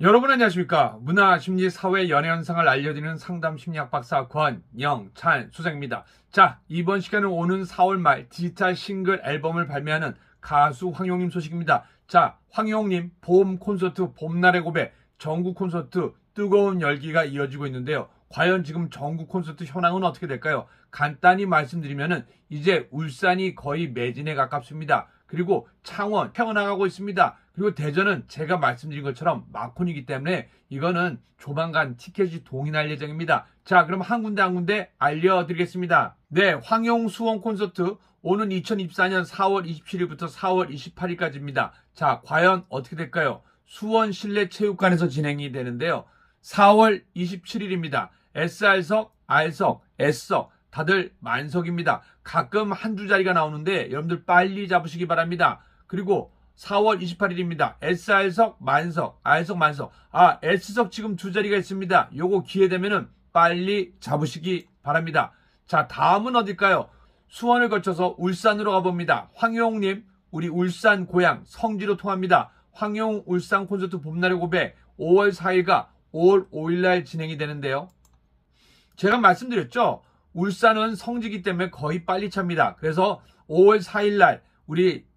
여러분 안녕하십니까 문화 심리 사회 연애 현상을 알려드리는 상담 심리학 박사 권영찬 소장입니다. 자 이번 시간은 오는 4월 말 디지털 싱글 앨범을 발매하는 가수 황용님 소식입니다. 자 황용님 봄 콘서트 봄날의 고백 전국 콘서트 뜨거운 열기가 이어지고 있는데요. 과연 지금 전국 콘서트 현황은 어떻게 될까요? 간단히 말씀드리면은 이제 울산이 거의 매진에 가깝습니다. 그리고 창원 태어나가고 있습니다. 그리고 대전은 제가 말씀드린 것처럼 마콘이기 때문에 이거는 조만간 티켓이 동인할 예정입니다. 자, 그럼 한 군데 한 군데 알려드리겠습니다. 네, 황용 수원 콘서트 오는 2024년 4월 27일부터 4월 28일까지입니다. 자, 과연 어떻게 될까요? 수원 실내 체육관에서 진행이 되는데요. 4월 27일입니다. SR석, R석, S석 다들 만석입니다. 가끔 한두 자리가 나오는데 여러분들 빨리 잡으시기 바랍니다. 그리고 4월 28일입니다. SR석 만석, R석 만석. 아, S석 지금 두 자리가 있습니다. 요거 기회 되면은 빨리 잡으시기 바랍니다. 자, 다음은 어딜까요? 수원을 거쳐서 울산으로 가봅니다. 황용님, 우리 울산 고향 성지로 통합니다. 황용 울산 콘서트 봄날의 고백 5월 4일과 5월 5일날 진행이 되는데요. 제가 말씀드렸죠. 울산은 성지기 때문에 거의 빨리 찹니다. 그래서 5월 4일날 우리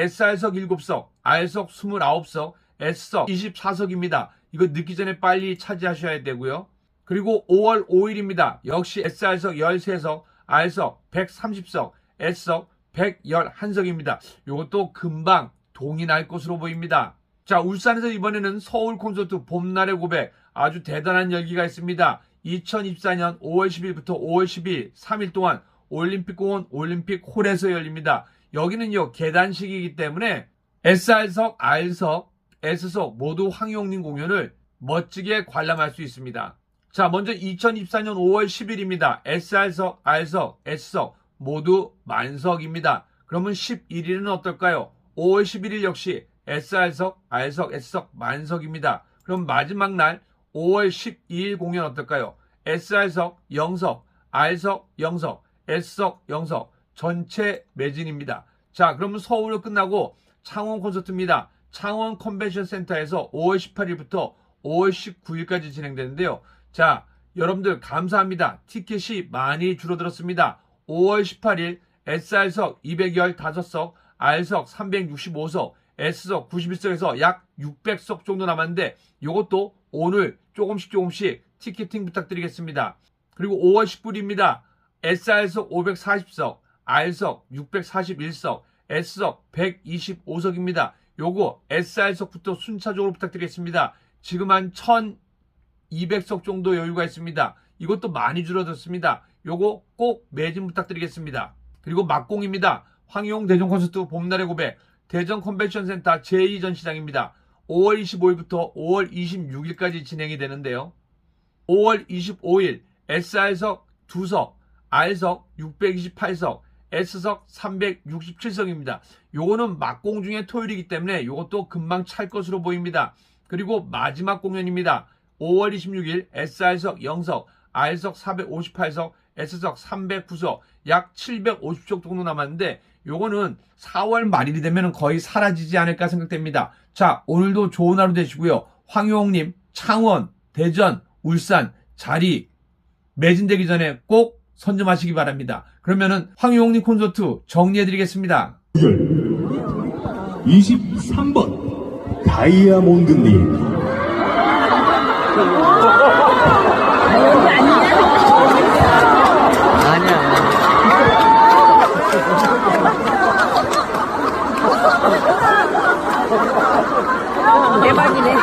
SR석 7석, R석 29석, S석 24석입니다. 이거 늦기 전에 빨리 차지하셔야 되고요. 그리고 5월 5일입니다. 역시 SR석 13석, R석 130석, S석 111석입니다. 이것도 금방 동인할 것으로 보입니다. 자, 울산에서 이번에는 서울 콘서트 봄날의 고백 아주 대단한 열기가 있습니다. 2024년 5월 10일부터 5월 10일 3일 동안 올림픽공원 올림픽홀에서 열립니다. 여기는요 계단식이기 때문에 SR석, R석, S석 모두 황용님 공연을 멋지게 관람할 수 있습니다. 자 먼저 2024년 5월 10일입니다. SR석, R석, S석 모두 만석입니다. 그러면 11일은 어떨까요? 5월 11일 역시 SR석, R석, S석 만석입니다. 그럼 마지막 날 5월 12일 공연 어떨까요? SR석 0석, R석 0석, S석 0석 전체 매진입니다. 자, 그러면 서울을 끝나고 창원 콘서트입니다. 창원 컨벤션 센터에서 5월 18일부터 5월 19일까지 진행되는데요. 자, 여러분들 감사합니다. 티켓이 많이 줄어들었습니다. 5월 18일 SR석 215석, R석 365석, S석 91석에서 약 600석 정도 남았는데 이것도 오늘 조금씩 조금씩 티켓팅 부탁드리겠습니다. 그리고 5월 19일입니다. SR석 540석, R석 641석, S석 125석입니다. 요거 SR석부터 순차적으로 부탁드리겠습니다. 지금 한 1200석 정도 여유가 있습니다. 이것도 많이 줄어들었습니다. 요거 꼭 매진 부탁드리겠습니다. 그리고 막공입니다. 황용 대전 콘서트 봄날의 고백 대전 컨벤션 센터 제2전시장입니다. 5월 25일부터 5월 26일까지 진행이 되는데요. 5월 25일 SR석 2석, R석 628석, S석 367석입니다. 요거는 막공 중에 토요일이기 때문에 요것도 금방 찰 것으로 보입니다. 그리고 마지막 공연입니다. 5월 26일 SR석 0석, R석 458석, S석 309석, 약 750석 정도 남았는데 요거는 4월 말일이 되면 거의 사라지지 않을까 생각됩니다. 자, 오늘도 좋은 하루 되시고요. 황용님, 창원, 대전, 울산 자리 매진되기 전에 꼭 선점하시기 바랍니다. 그러면은 황용님 콘서트 정리해드리겠습니다. 23번 다이아몬드님 대박이네.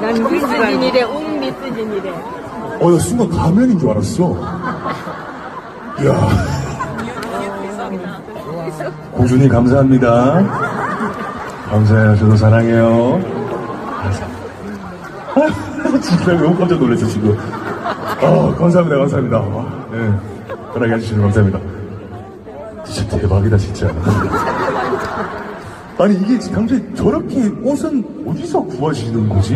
난 미스진이래, 웅 미스진이래. 어, 나 순간 가면인 줄 알았어. 이야. 공주님 감사합니다. 감사해요. 저도 사랑해요. 감사합니다. 진짜 너무 깜짝 놀랐어 지금. 어, 감사합니다 감사합니다. 와, 네. 편하게 해주시면 감사합니다. 진짜 대박이다 진짜. 아니 이게 당시에 저렇게 옷은 어디서 구하시는 거지?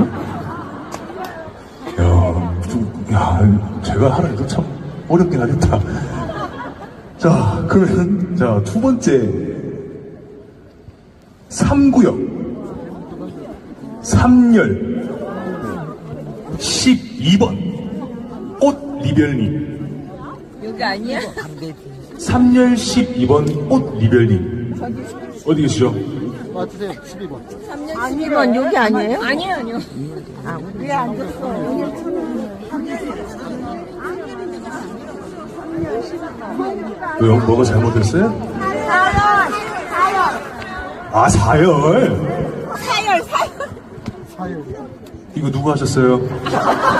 야, 제가 하라니까 참 어렵긴 하겠다. 자, 그러면, 자, 두 번째. 3구역. 3열 12번 꽃 리별님 여기 아니야? 3열 12번 꽃 리별님 어디 계시죠? 맞으세요. 12번. 12번 여기 아니에요? 아니에요, 아니요. 왜요? 뭐가 잘못됐어요? 아 사열 사열, 사열. 이거 누구 하셨어요?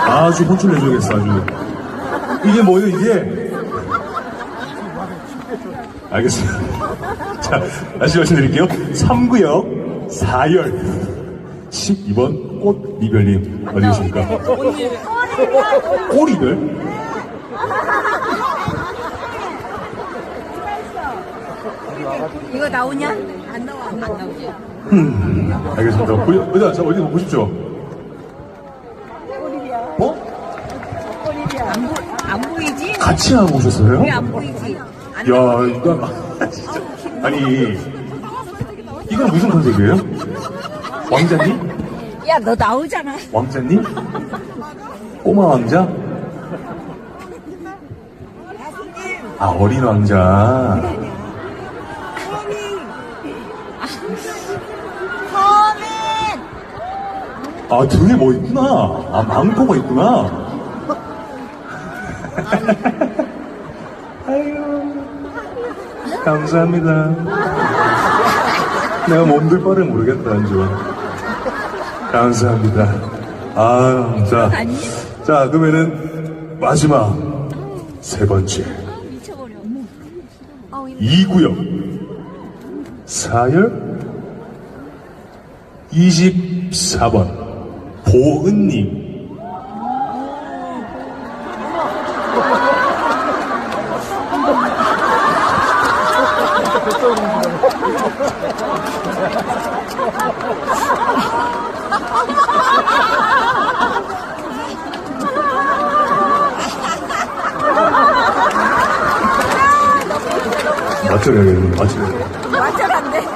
아주 혼쭐 내줘야겠어 아주 이게 뭐예요 이게 알겠습니다 자 다시 말씀드릴게요 3구역 4열 12번 꽃 리별님 어디 계십니까? 꼬리별? 이거 나오냐? 안 나와, 안 나오지. 알겠습니다 보, 어디, 자, 어디 보십시오 어? 안, 보, 안 보이지? 같이 하고 오셨어요? 왜 안 보이지? 안 야, 이거 진짜. 아니, 이건 무슨 컨셉이에요? 왕자님? 야, 너 나오잖아. 왕자님? 꼬마 왕자? 아, 어린 왕자. 아, 등에 뭐 있구나. 아, 망토가 있구나. 감사합니다. 내가 몸둘 바를 모르겠다, 안주. 감사합니다. 아, 자. 자, 그러면은, 마지막, 세 번째. 이구역 4열 24번. 보은님. 맞춰야겠네, 맞춰야 맞춰간대.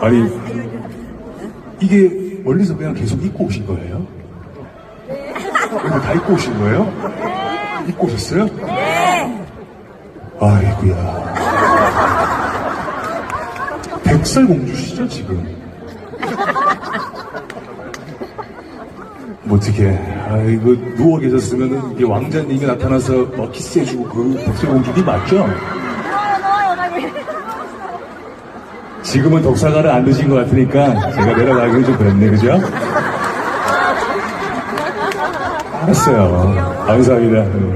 아니, 이게 멀리서 그냥 계속 입고 오신 거예요? 이거 다 입고 오신 거예요? 입고 오셨어요? 네. 아이고야. 백설 공주시죠, 지금? 뭐 어떻게, 아이고, 누워 계셨으면은 이게 왕자님이 나타나서 뭐 키스해주고 그 백설 공주님 맞죠? 지금은 독사가를 안 드신 것 같으니까 제가 내려가기는 좀 그랬네, 그죠? 알았어요. 감사합니다.